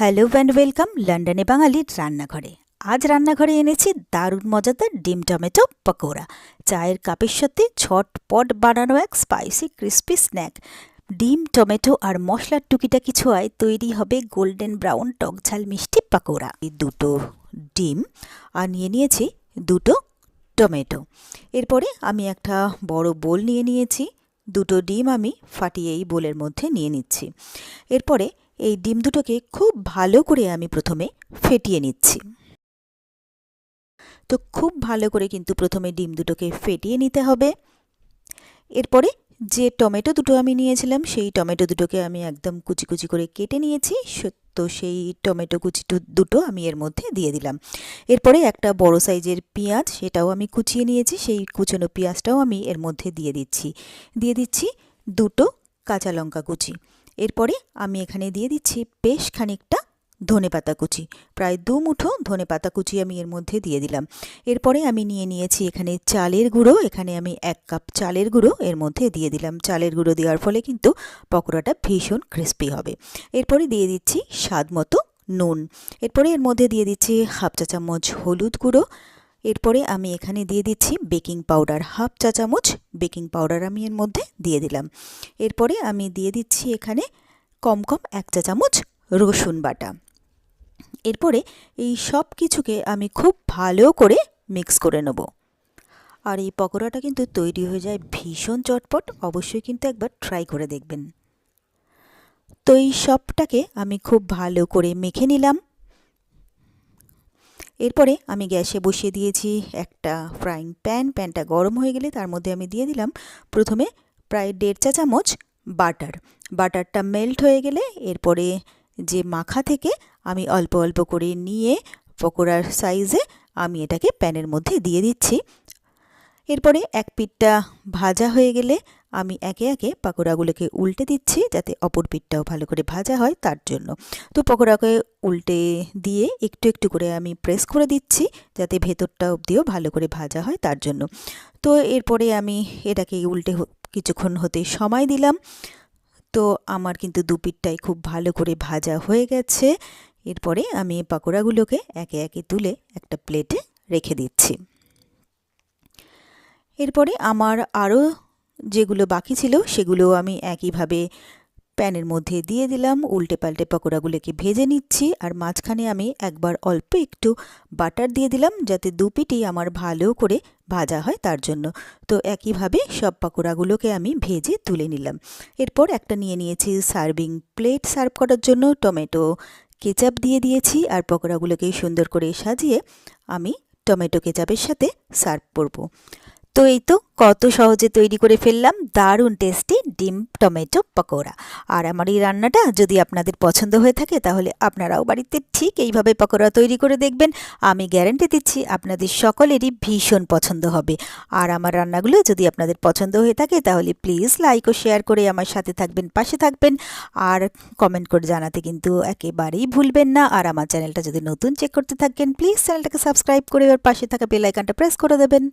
Hello and welcome লন্ডনে বাঙালির রান্নাঘরে। আজ রান্নাঘরে এনেছি দারুণ মজাদার ডিম টমেটো পকোড়া। চায়ের কাপের সাথে ছটপট বানানো এক স্পাইসি ক্রিস্পি স্ন্যাক ডিম, টমেটো আর মশলার টুকিটা কিছু আয় তৈরি হবে গোল্ডেন ব্রাউন টকঝাল মিষ্টি পাকোড়া। এই দুটো ডিম আর নিয়ে নিয়েছি দুটো টমেটো। এরপরে আমি একটা বড় বোল নিয়ে নিয়েছি। দুটো ডিম আমি ফাটিয়ে এই বোলের মধ্যে নিয়ে নিচ্ছি। এরপরে এই ডিম দুটোকে খুব ভালো করে আমি প্রথমে ফেটিয়ে নিচ্ছি। তো খুব ভালো করে কিন্তু প্রথমে ডিম দুটোকে ফেটিয়ে নিতে হবে। এরপরে যে টমেটো দুটো আমি নিয়েছিলাম, সেই টমেটো দুটোকে আমি একদম কুচি কুচি করে কেটে নিয়েছি। তো সেই টমেটো কুচি দুটো আমি এর মধ্যে দিয়ে দিলাম। এরপরে একটা বড় সাইজের পেঁয়াজ, সেটাও আমি কুচিয়ে নিয়েছি। সেই কুচনো পেঁয়াজটাও আমি এর মধ্যে দিয়ে দিচ্ছি। দিয়ে দিচ্ছি দুটো কাঁচা লঙ্কা কুচি। এরপরে আমি এখানে দিয়ে দিচ্ছি বেশ খানিকটা ধনে পাতা কুচি। প্রায় দু মুঠো ধনে পাতা কুচি আমি এর মধ্যে দিয়ে দিলাম। এরপরে আমি নিয়ে নিয়েছি এখানে চালের গুঁড়ো, এখানে আমি এক কাপ চালের গুঁড়ো এর মধ্যে দিয়ে দিলাম। চালের গুঁড়ো দেওয়ার ফলে কিন্তু পকোড়াটা ভীষণ ক্রিস্পি হবে। এরপরে দিয়ে দিচ্ছি স্বাদ মতো নুন। এরপরে এর মধ্যে দিয়ে দিচ্ছি হাফ চা চামচ হলুদ গুঁড়ো এরপরে আমি এখানে দিয়ে দিচ্ছি বেকিং পাউডার, হাফ চা চামচ বেকিং পাউডার আমি এর মধ্যে দিয়ে দিলাম। এরপরে আমি দিয়ে দিচ্ছি এখানে কম কম এক চা চামচ রসুন বাটা। এরপরে এই সব কিছুকে আমি খুব ভালো করে মিক্স করে নেব। আর এই পকোড়াটা কিন্তু তৈরি হয়ে যায় ভীষণ চটপট, অবশ্যই কিন্তু একবার ট্রাই করে দেখবেন। তো এই সবটাকে আমি খুব ভালো করে মেখে নিলাম। এরপরে আমি গ্যাসে বসিয়ে দিয়েছি একটা ফ্রাইং প্যান প্যানটা গরম হয়ে গেলে তার মধ্যে আমি দিয়ে দিলাম প্রথমে প্রায় দেড় চা চামচ বাটার বাটারটা মেল্ট হয়ে গেলে এরপরে যে মাখা থেকে আমি অল্প অল্প করে নিয়ে পকোড়ার সাইজে আমি এটাকে প্যানের মধ্যে দিয়ে দিচ্ছি। এরপরে এক পিঠটা ভাজা হয়ে গেলে আমি একে একে পাকোড়াগুলোকে উল্টে দিচ্ছি যাতে অপর পিঠটাও ভালো করে ভাজা হয় তার জন্য। তো পকোড়াকে উল্টে দিয়ে একটু একটু করে আমি প্রেস করে দিচ্ছি যাতে ভেতরটা অবধিও ভালো করে ভাজা হয় তার জন্য। তো এরপরে আমি এটাকে উল্টে কিছুক্ষণ হতে সময় দিলাম। তো আমার কিন্তু দু পিঠটাই খুব ভালো করে ভাজা হয়ে গেছে। এরপরে আমি পাকোড়াগুলোকে একে একে তুলে একটা প্লেটে রেখে দিচ্ছি। এরপরে আমার আরও যেগুলো বাকি ছিল, সেগুলো আমি একইভাবে প্যানের মধ্যে দিয়ে দিলাম উল্টে পাল্টে পকোড়াগুলোকে ভেজে নিচ্ছি, আর মাঝখানে আমি একবার অল্প একটু বাটার দিয়ে দিলাম, যাতে দু পিঠই আমার ভালো করে ভাজা হয় তার জন্য। তো একইভাবে সব পকোড়াগুলোকে আমি ভেজে তুলে নিলাম। এরপর একটা নিয়ে নিয়েছি সার্ভিং প্লেট সার্ভ করার জন্য, টমেটো কেচাপ দিয়ে দিয়েছি, আর পকোড়াগুলোকে সুন্দর করে সাজিয়ে আমি টমেটো কেচাপের সাথে সার্ভ করব। তো এই তো কত সহজে তৈরি করে ফেললাম। দারুণ টেস্টি ডিম, টমেটো, পকোড়া। আর আমার এই রান্নাটা যদি আপনাদের পছন্দ হয়ে থাকে, তাহলে আপনারাও বাড়িতে ঠিক এইভাবে পকোড়া তৈরি করে দেখবেন। আমি গ্যারেন্টি দিচ্ছি আপনাদের সকলেরই ভীষণ পছন্দ হবে। আর আমার রান্নাগুলো যদি আপনাদের পছন্দ হয়ে থাকে, তাহলে প্লিজ লাইক ও শেয়ার করে আমার সাথে থাকবেন, পাশে থাকবেন। আর কমেন্ট করে জানাতে কিন্তু একেবারেই ভুলবেন না। আর আমার চ্যানেলটা যদি নতুন চেক করতে থাকেন প্লিজ চ্যানেলটাকে সাবস্ক্রাইব করে ওর পাশে থাকা বেল আইকনটা প্রেস করে দেবেন।